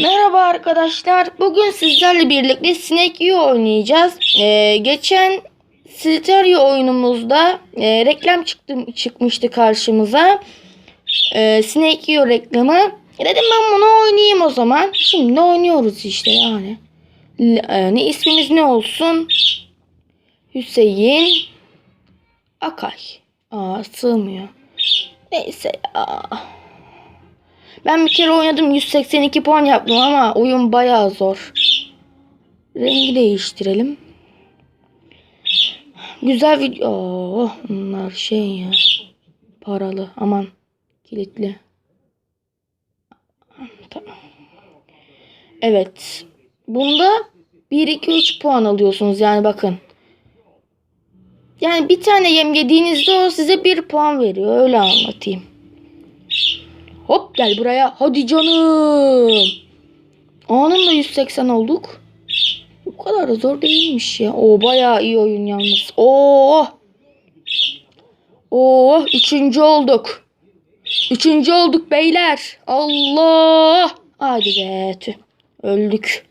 Merhaba arkadaşlar. Bugün sizlerle birlikte Snake U oynayacağız. Ee, geçen Slitario oyunumuzda e, reklam çıktı çıkmıştı karşımıza. Ee, Snake U reklamı. Dedim ben bunu oynayayım o zaman. Şimdi oynuyoruz işte yani. E, ne ismimiz ne olsun? Hüseyin Akay. Aa sığmıyor. Neyse ya. Ben bir kere oynadım 182 puan yaptım ama oyun bayağı zor. Rengi değiştirelim. Güzel video. Oh, bunlar şey ya. Paralı. Aman. Kilitli. Evet. Bunda 1 2 3 puan alıyorsunuz yani bakın. Yani bir tane yem yediğinizde o size 1 puan veriyor. Öyle anlatayım. Hop gel buraya. Hadi canım. Anında 180 olduk. Bu kadar da zor değilmiş ya. O bayağı iyi oyun yalnız. Oo. Oo, üçüncü olduk. Üçüncü olduk beyler. Allah. Hadi be. Öldük.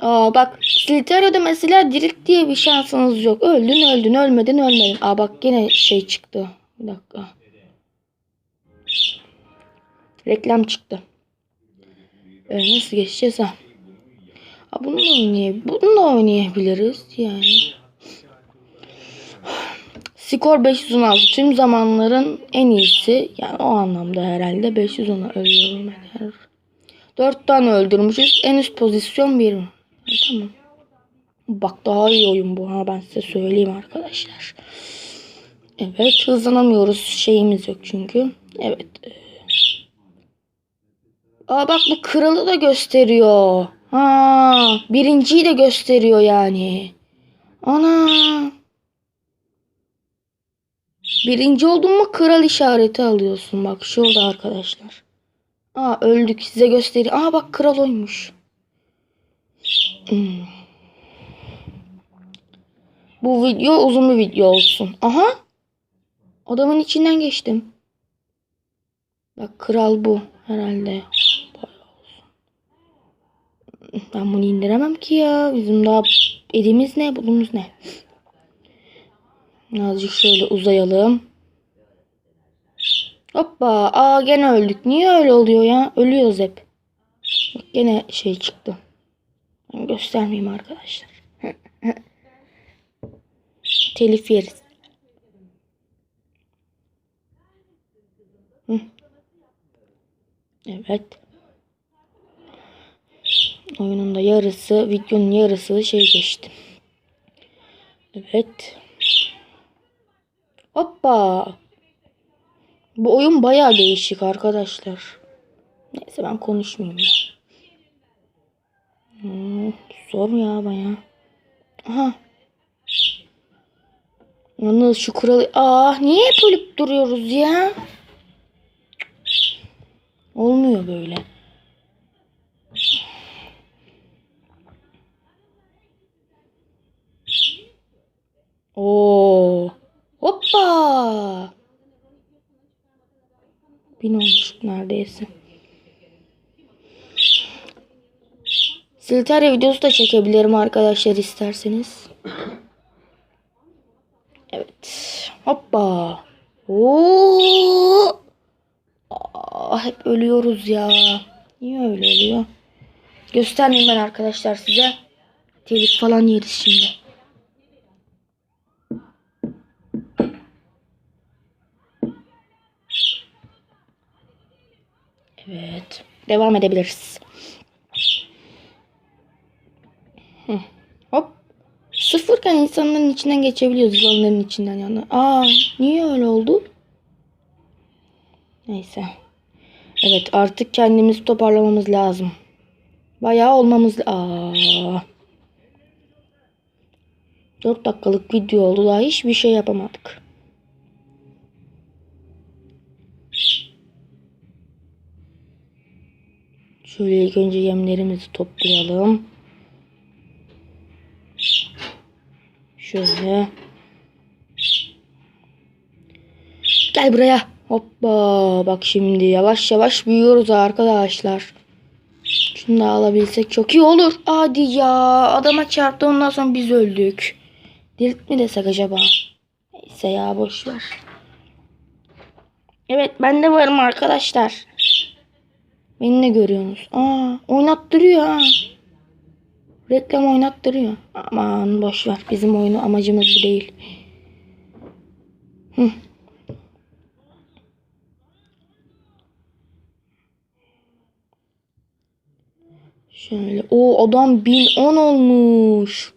Aa bak Slitaro'da mesela dirit diye bir şansınız yok. Öldün öldün ölmedin ölmedin. Aa bak yine şey çıktı. Bir dakika. Reklam çıktı. Ee, nasıl geçeceğiz ha? Aa, bunu da oynayabiliriz. Oynayabiliriz yani. Skor 516. Tüm zamanların en iyisi. Yani o anlamda herhalde 510'a ölüyorum ben her. 4 tane öldürmüşüz. En üst pozisyon 1. Tamam. Bak daha iyi oyun bu ha ben size söyleyeyim arkadaşlar. Evet hızlanamıyoruz. Şeyimiz yok çünkü. Evet. Aa bak bu kralı da gösteriyor. Ha, birinciyi de gösteriyor yani. Ana. Birinci oldun mu kral işareti alıyorsun. Bak şurada arkadaşlar. Aa öldük size göstereyim. Aa bak kral oymuş. Hmm. Bu video uzun bir video olsun. Aha. Adamın içinden geçtim. Bak kral bu herhalde. Ben bunu indiremem ki ya. Bizim daha elimiz ne, bulumuz ne? Azıcık şöyle uzayalım. Hoppa. Aa gene öldük. Niye öyle oluyor ya? Ölüyoruz hep. Bak gene şey çıktı. Ben göstermeyeyim arkadaşlar. Telif yeriz. Evet. Oyunun da yarısı, videonun yarısı şey geçti. Evet. Hoppa. Bu oyun bayağı değişik arkadaşlar. Neyse ben konuşmayayım ya. Hmm, zor ya bayağı. Aha. Yalnız şu kuralı... Ah niye hep ölüp duruyoruz ya? Olmuyor böyle. Oo. Hoppa. Bin olmuştuk neredeyse. Silterya videosu da çekebilirim arkadaşlar isterseniz. Evet. Hoppa. Oo. Aa, hep ölüyoruz ya. Niye öyle oluyor? Göstermeyeyim ben arkadaşlar size. Telif falan yeriz şimdi. Evet. Devam edebiliriz. Hop. Sıfırken insanların içinden geçebiliyoruz. Yılanların içinden yani. Aa, niye öyle oldu? Neyse. Evet artık kendimizi toparlamamız lazım. Bayağı olmamız Aa. 4 dakikalık video oldu daha hiçbir şey yapamadık. Şöyle ilk önce yemlerimizi toplayalım. Şöyle. Gel buraya. Hoppa. Bak şimdi yavaş yavaş büyüyoruz arkadaşlar. Şunu da alabilsek çok iyi olur. Hadi ya. Adama çarptı ondan sonra biz öldük. Dilt mi desek acaba? Neyse ya boş ver. Evet ben de varım arkadaşlar. Beni ne görüyorsunuz? Aa oynattırıyor ha. Reklam oynattırıyor. Aman boş ver. Bizim oyunu amacımız bu değil. Hı. Şöyle. O adam 1010 olmuş.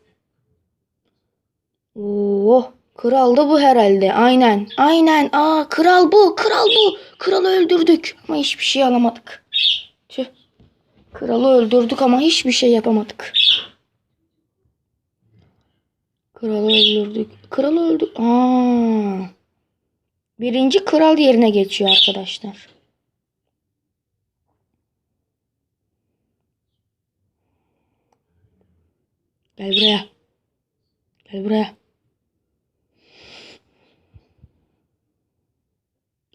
Oo, kral da bu herhalde. Aynen. Aynen. Aa, kral bu. Kral bu. Kralı öldürdük ama hiçbir şey alamadık. Tüh. Kralı öldürdük ama hiçbir şey yapamadık. Kralı öldürdük. Kralı öldü. Aa. Birinci kral yerine geçiyor arkadaşlar. Gel buraya. Gel buraya.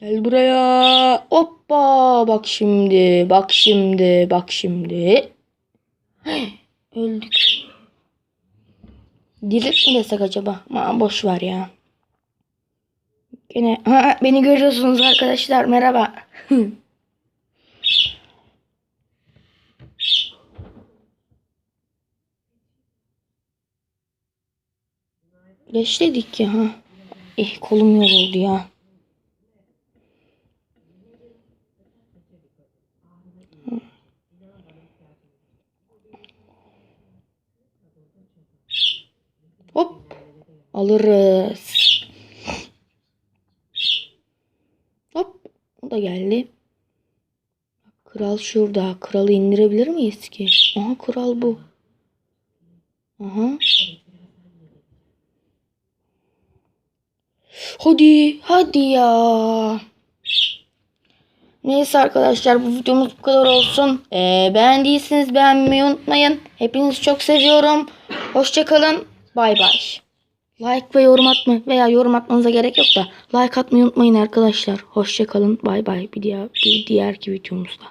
Gel buraya. Hoppa. Bak şimdi. Bak şimdi. Bak şimdi. Öldük. Dirit mi desek acaba? Aman boş ver ya. Gene ha, beni görüyorsunuz arkadaşlar. Merhaba. Leşledik ya. Eh kolum yoruldu ya. Hop. Alırız. Hop. O da geldi. Kral şurada. Kralı indirebilir miyiz ki? Aha kral bu. Aha. Hadi, hadi ya. Neyse arkadaşlar bu videomuz bu kadar olsun. Ee, beğendiyseniz beğenmeyi unutmayın. Hepinizi çok seviyorum. Hoşçakalın. Bay bay. Like ve yorum atma veya yorum atmanıza gerek yok da like atmayı unutmayın arkadaşlar. Hoşçakalın. Bay bay. Bir diğer bir diğerki videomuzda.